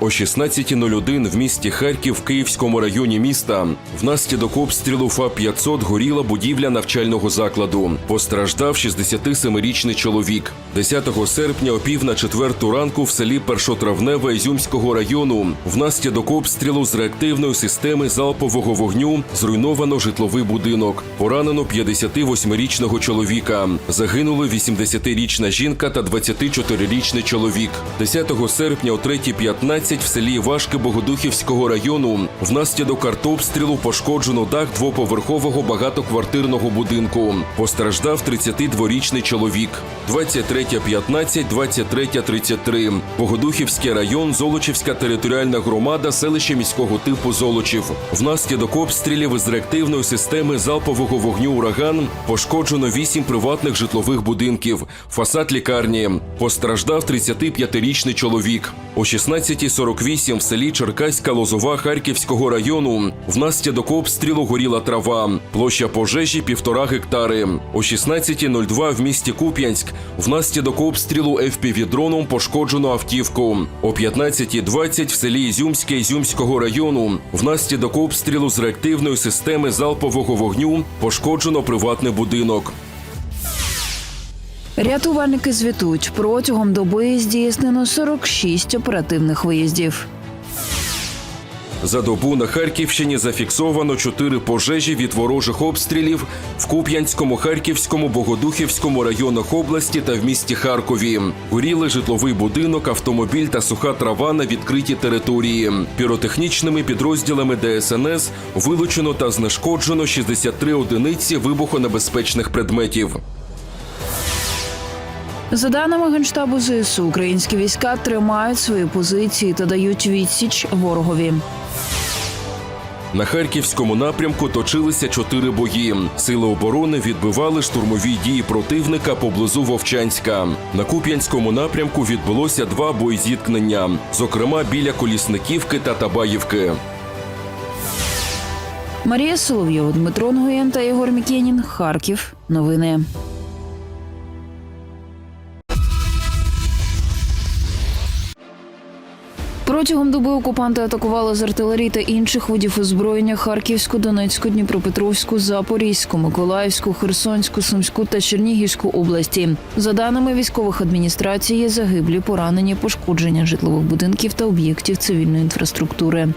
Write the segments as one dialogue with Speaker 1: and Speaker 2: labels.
Speaker 1: О 16.01 в місті Харків в Київському районі міста внаслідок обстрілу ФАП-500 горіла будівля навчального закладу. Постраждав 67-річний чоловік. 10 серпня о пів на четверту ранку в селі Першотравневе Ізюмського району внаслідок обстрілу з реактивної системи залпового вогню зруйновано житловий будинок. Поранено 58-річного чоловіка. Загинули 80-річна жінка та 24-річний чоловік. 10 серпня о 3.15 в селі Івашки Богодухівського району внаслідок артобстрілу пошкоджено дах двоповерхового багатоквартирного будинку. Постраждав 32-річний чоловік. 23.15, 23.33. Богодухівський район, Золочівська територіальна громада, селище міського типу Золочів. Внаслідок обстрілів із реактивної системи залпового вогню ураган пошкоджено 8 приватних житлових будинків, фасад лікарні. Постраждав 35-річний чоловік. О 16.48 в селі Черкаська Лозова Харківського району внаслідок обстрілу горіла трава. Площа пожежі півтора гектари. О 16.02 в місті Куп'янськ внаслідок обстрілу FPV-дроном пошкоджено автівку. О 15.20 в селі Ізюмське Ізюмського району внаслідок обстрілу з реактивної системи залпового вогню пошкоджено приватний будинок.
Speaker 2: Рятувальники звітують протягом доби здійснено 46 оперативних виїздів.
Speaker 1: За добу на Харківщині зафіксовано чотири пожежі від ворожих обстрілів в Куп'янському, Харківському, Богодухівському районах області та в місті Харкові. Горіли житловий будинок, автомобіль та суха трава на відкритій території. Піротехнічними підрозділами ДСНС вилучено та знешкоджено 63 одиниці вибухонебезпечних предметів.
Speaker 2: За даними генштабу ЗСУ, українські війська тримають свої позиції та дають відсіч ворогові.
Speaker 1: На харківському напрямку точилися чотири бої. Сили оборони відбивали штурмові дії противника поблизу Вовчанська. На Куп'янському напрямку відбулося два боєзіткнення, зокрема біля Колісниківки та Табаївки.
Speaker 2: Марія Соловйова, Дмитро Нгоєн та Єгор Мікенін. Харків. Новини. Протягом доби окупанти атакували з артилерії та інших видів озброєння Харківську, Донецьку, Дніпропетровську, Запорізьку, Миколаївську, Херсонську, Сумську та Чернігівську області. За даними військових адміністрацій, загиблі, поранені, пошкодження житлових будинків та об'єктів цивільної інфраструктури.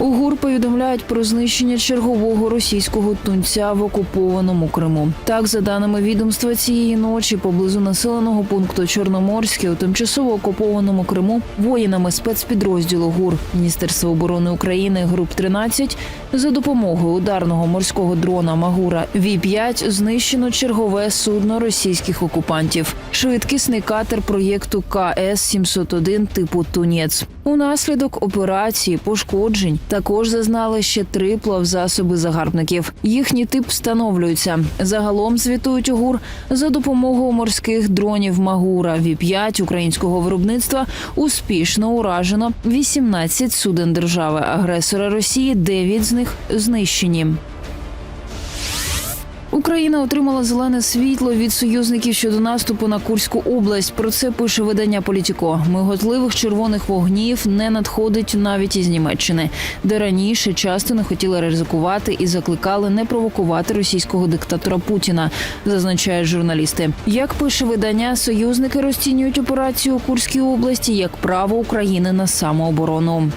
Speaker 2: У ГУР повідомляють про знищення чергового російського тунця в окупованому Криму. Так, за даними відомства, цієї ночі поблизу населеного пункту Чорноморське у тимчасово окупованому Криму воїнами спецпідрозділу ГУР Міністерства оборони України груп 13 за допомогою ударного морського дрона Магура Ві 5 знищено чергове судно російських окупантів. Швидкісний катер проєкту КС 701 типу Тунець. Унаслідок операції пошкоджень також зазнали ще три плавзасоби загарбників. Їхній тип встановлюється. Загалом звітують у ГУР за допомогою морських дронів Магура Ві 5 українського виробництва успішно уражено 18 суден держави агресора Росії. 9 з них знищені. Україна отримала зелене світло від союзників щодо наступу на Курську область. Про це пише видання Політіко. Миготливих червоних вогнів не надходить навіть із Німеччини, де раніше часто не хотіли ризикувати і закликали не провокувати російського диктатора Путіна, зазначають журналісти. Як пише видання, союзники розцінюють операцію у Курській області як право України на самооборону.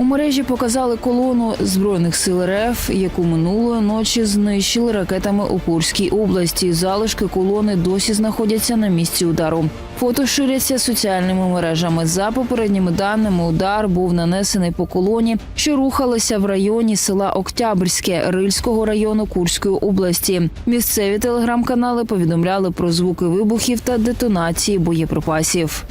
Speaker 2: У мережі показали колону збройних сил РФ, яку минулої ночі знищили ракетами у Курській області. Залишки колони досі знаходяться на місці удару. Фото ширяться соціальними мережами. За попередніми даними, удар був нанесений по колоні, що рухалася в районі села Октябрське Рильського району Курської області. Місцеві телеграм-канали повідомляли про звуки вибухів та детонації боєприпасів.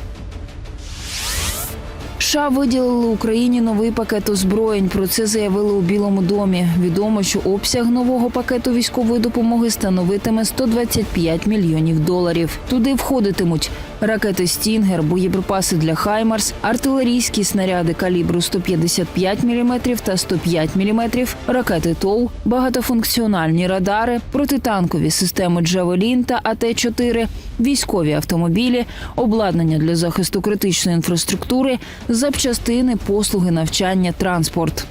Speaker 2: США виділили Україні новий пакет озброєнь. Про це заявили у Білому домі. Відомо, що обсяг нового пакету військової допомоги становитиме 125 мільйонів доларів. Туди входитимуть ракети Стінгер, боєприпаси для Хаймарс, артилерійські снаряди калібру 155 мм та 105 мм, ракети ТОУ, багатофункціональні радари, протитанкові системи Джавелін та АТ-4, військові автомобілі, обладнання для захисту критичної інфраструктури, запчастини, послуги, навчання, транспорт.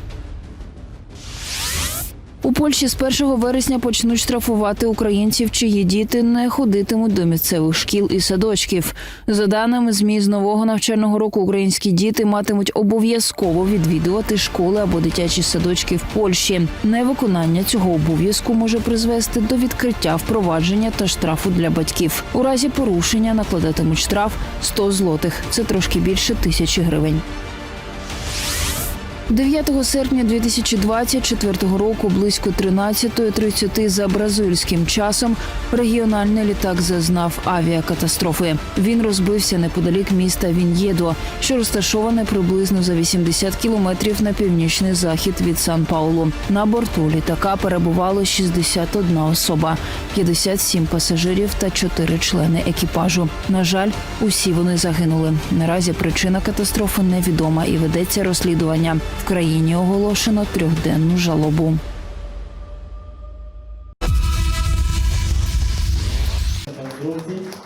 Speaker 2: У Польщі з 1 вересня почнуть штрафувати українців, чиї діти не ходитимуть до місцевих шкіл і садочків. За даними ЗМІ, з нового навчального року українські діти матимуть обов'язково відвідувати школи або дитячі садочки в Польщі. Невиконання цього обов'язку може призвести до відкриття впровадження та штрафу для батьків. У разі порушення накладатимуть штраф 100 злотих. Це трошки більше тисячі гривень. 9 серпня 2024 року близько 13.30 за бразильським часом регіональний літак зазнав авіакатастрофи. Він розбився неподалік міста Він'єдо, що розташоване приблизно за 80 кілометрів на північний захід від Сан-Паулу. На борту літака перебувало 61 особа, 57 пасажирів та 4 члени екіпажу. На жаль, усі вони загинули. Наразі причина катастрофи невідома і ведеться розслідування. В країні оголошено трьохденну жалобу.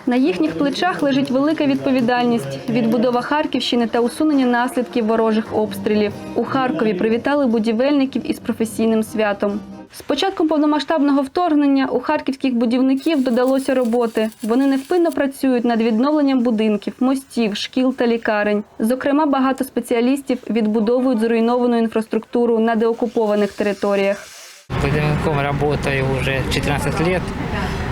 Speaker 3: На їхніх плечах лежить велика відповідальність відбудова Харківщини та усунення наслідків ворожих обстрілів. У Харкові привітали будівельників із професійним святом. З початком повномасштабного вторгнення у харківських будівників додалося роботи. Вони невпинно працюють над відновленням будинків, мостів, шкіл та лікарень. Зокрема, багато спеціалістів відбудовують зруйновану інфраструктуру на деокупованих територіях.
Speaker 4: Будівником працюю вже 14 лет.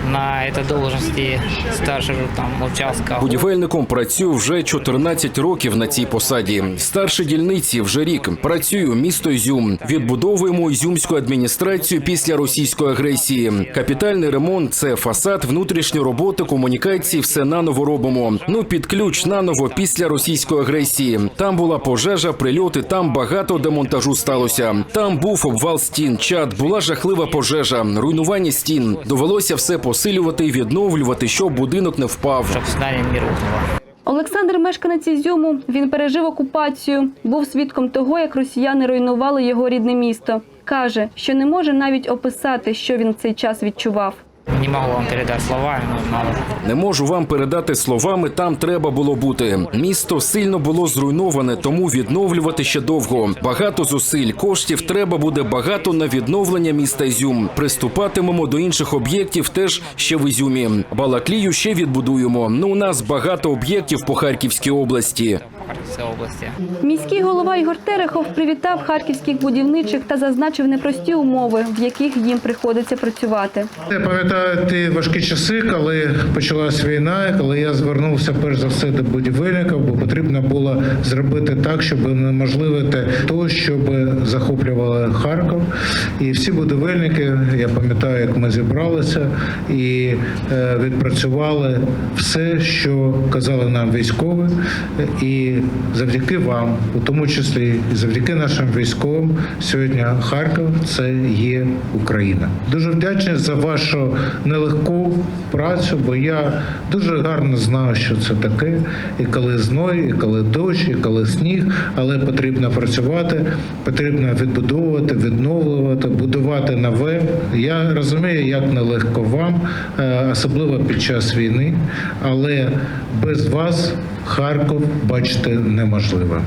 Speaker 4: На этой должности старшего там участка.
Speaker 1: Будівельником працюю вже 14 років на цій посаді. Старший дільниці вже рік. Працюю місто Ізюм. Відбудовуємо ізюмську адміністрацію після російської агресії. Капітальний ремонт це фасад, внутрішні роботи, комунікації. Все наново робимо. Ну під ключ наново після російської агресії. Там була пожежа, прильоти. Там багато демонтажу сталося. Там був обвал стін. Чад була жахлива пожежа, руйнування стін. Довелося все посилювати і відновлювати, щоб будинок не впав.
Speaker 4: Щоб здание не рухнуло.
Speaker 3: Олександр мешканець Ізюму. Він пережив окупацію, був свідком того, як росіяни руйнували його рідне місто. Каже, що не може навіть описати, що він в цей час відчував.
Speaker 4: Не могу вам передать словами, надо.
Speaker 1: Не можу вам передати словами. Там треба було бути. Місто сильно було зруйноване, тому відновлювати ще довго. Багато зусиль, коштів треба буде багато на відновлення міста Ізюм. Приступатимемо до інших об'єктів теж ще в Ізюмі. Балаклію ще відбудуємо. Ну у нас багато об'єктів по Харківській області.
Speaker 4: Области.
Speaker 3: Міський голова Ігор Терехов привітав харківських будівничих та зазначив непрості умови, в яких їм приходиться працювати.
Speaker 5: Я пам'ятаю ті важкі часи, коли почалась війна, коли я звернувся перш за все до будівельників, бо потрібно було зробити так, щоб унеможливити то, щоб захоплювали Харків. І всі будівельники, я пам'ятаю, як ми зібралися і е, відпрацювали все, що казали нам військові, і завдяки вам, у тому числі і завдяки нашим військовим, сьогодні Харків це є Україна. Дуже вдячний за вашу нелегку працю, бо я дуже гарно знаю, що це таке, і коли зной, і коли дощ, і коли сніг, але потрібно працювати, потрібно відбудовувати, відновлювати, будувати нове. Я розумію, як нелегко вам, е, особливо під час війни, але без вас Харків бачити неможливо.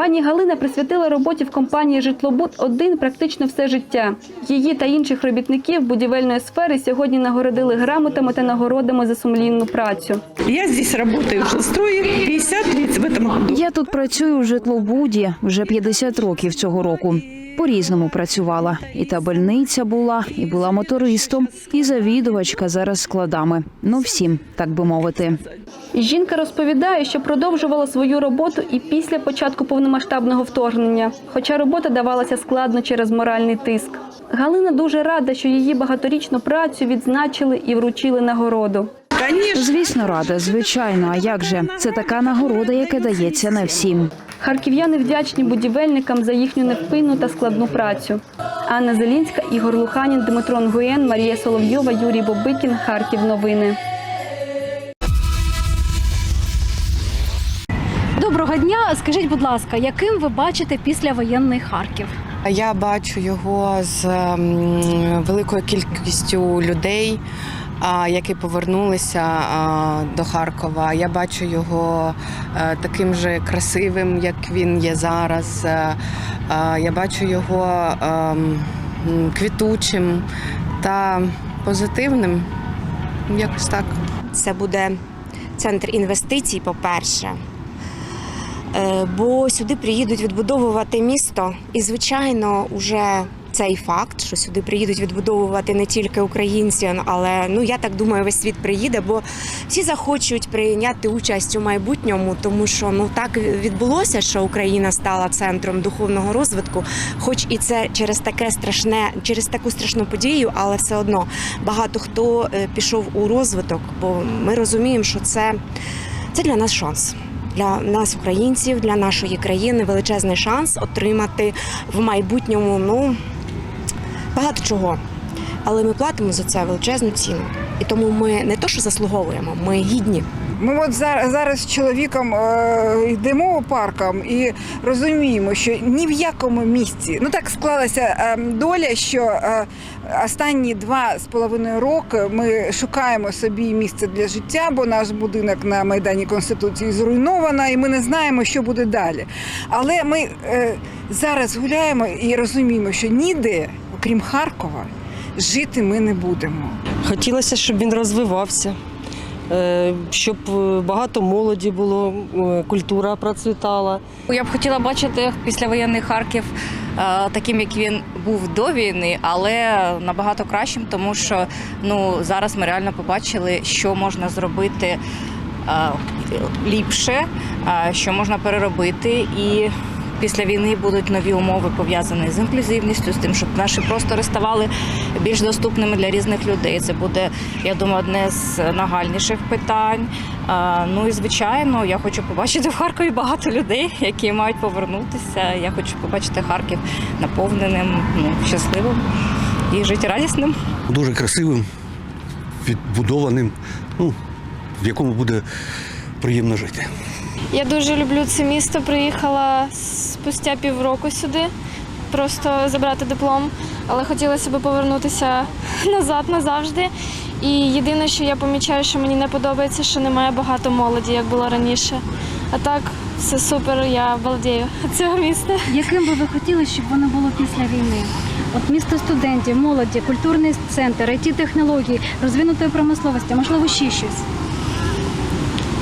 Speaker 3: Пані Галина присвятила роботі в компанії Житлобуд один практично все життя. Її та інших робітників будівельної сфери сьогодні нагородили грамотами та нагородами за сумлінну працю.
Speaker 6: Я здесь работаю вже строю 50 лет в этом году.
Speaker 2: Я тут працюю в житлобуді вже 50 років цього року. По-різному працювала. І табельниця була, і була мотористом, і завідувачка зараз складами. Ну всім, так би мовити.
Speaker 3: Жінка розповідає, що продовжувала свою роботу і після початку повномасштабного вторгнення, хоча робота давалася складно через моральний тиск. Галина дуже рада, що її багаторічну працю відзначили і вручили нагороду.
Speaker 2: Звісно, рада, звичайно. А як же? Це така нагорода, яка дається не всім.
Speaker 3: Харків'яни вдячні будівельникам за їхню невпинну та складну працю. Анна Зелінська, Ігор Луханін, Дмитро Нгуєн, Марія Соловйова, Юрій Бобикін. Харків. Новини.
Speaker 7: Доброго дня. Скажіть, будь ласка, яким ви бачите післявоєнний Харків?
Speaker 8: Я бачу його з великою кількістю людей, які повернулися до Харкова. Я бачу його е, таким же красивим, як він є зараз. Е, Я бачу його ем, квітучим та позитивним. Якось так.
Speaker 9: Це буде центр інвестицій, по-перше. Е, Бо сюди приїдуть відбудовувати місто, і, звичайно, уже цей факт, що сюди приїдуть відбудовувати не тільки українці, але ну я так думаю, весь світ приїде, бо всі захочуть прийняти участь у майбутньому, тому що ну так відбулося, що Україна стала центром духовного розвитку, хоч і це через таке страшне, через таку страшну подію, але все одно багато хто е, пішов у розвиток, бо ми розуміємо, що це, це для нас шанс. Для нас, українців, для нашої країни величезний шанс отримати в майбутньому ну багато чого. Але ми платимо за це величезну ціну. І тому ми не то, що заслуговуємо, ми гідні.
Speaker 10: Ми от зараз, зараз з чоловіком е, йдемо парком і розуміємо, що ні в якому місці ну так склалася е, доля, що е, останні два з половиною роки ми шукаємо собі місце для життя, бо наш будинок на майдані конституції зруйновано, і ми не знаємо, що буде далі. Але ми е, зараз гуляємо і розуміємо, що ніде, окрім Харкова, жити ми не будемо.
Speaker 6: Хотілося, щоб він розвивався, е, щоб е, багато молоді було, е, культура процвітала.
Speaker 11: Я б хотіла бачити післявоєнний Харків таким, як він був до війни, але набагато кращим, тому що ну зараз ми реально побачили, що можна зробити ліпше, що можна переробити і. Після війни будуть нові умови пов'язані з інклюзивністю, з тим, щоб наші простори ставали більш доступними для різних людей. Це буде, я думаю, одне з нагальніших питань. Ну і звичайно, я хочу побачити в Харкові багато людей, які мають повернутися. Я хочу побачити Харків наповненим, ну щасливим і життєрадісним.
Speaker 12: дуже красивим, відбудованим, ну, в якому буде приємно жити.
Speaker 7: Я дуже люблю це місто. Приїхала спустя півроку сюди, просто забрати диплом, але хотілося б повернутися назад назавжди. І єдине, що я помічаю, що мені не подобається, що немає багато молоді, як було раніше. А так, все супер, я балдею цього міста.
Speaker 13: Яким би ви хотіли, щоб воно було після війни? От місто студентів, молоді, культурний центр, it технології, розвинутої промисловості, можливо, ще щось.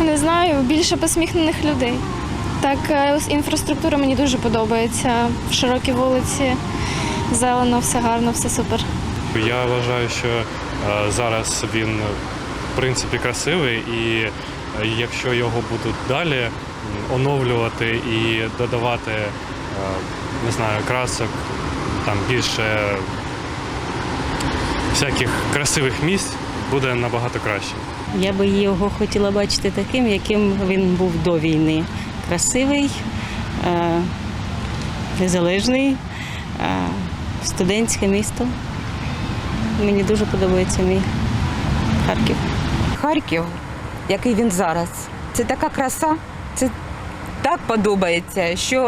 Speaker 7: Не знаю, більше посміхнених людей. Так, е, інфраструктура мені дуже подобається. Широкі вулиці, зелено, все гарно, все супер.
Speaker 14: Я вважаю, що е, зараз він в принципі красивий, і е, якщо його будуть далі оновлювати і додавати, не знаю, красок, там більше всяких красивих місць, буде набагато краще.
Speaker 6: Я би його хотіла бачити таким, яким він був до війни. Красивий, е, незалежний, е, студентське місто. Мені дуже подобається мій Харків.
Speaker 8: Харків, який він зараз, це така краса, це так подобається, що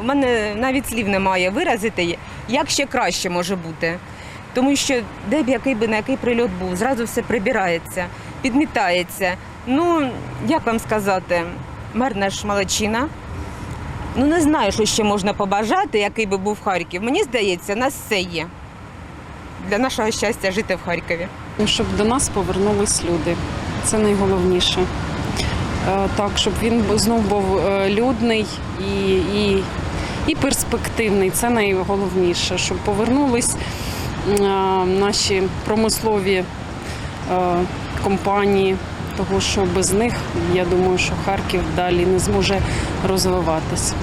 Speaker 8: в мене навіть слів немає виразити, як ще краще може бути. Тому що де б який би на який прильот був, зразу все прибирається, підмітається. Ну, як вам сказати, мер наш молодчина. Ну, не знаю, що ще можна побажати, який би був Харків. Мені здається, нас все є. Для нашого щастя жити в Харкові.
Speaker 11: Щоб до нас повернулись люди. Це найголовніше. Е, Так, щоб він знов був е, людний і, і, і перспективний. Це найголовніше, щоб повернулись е, наші промислові компанії, тому що без них я думаю, що Харків далі не зможе розвиватися.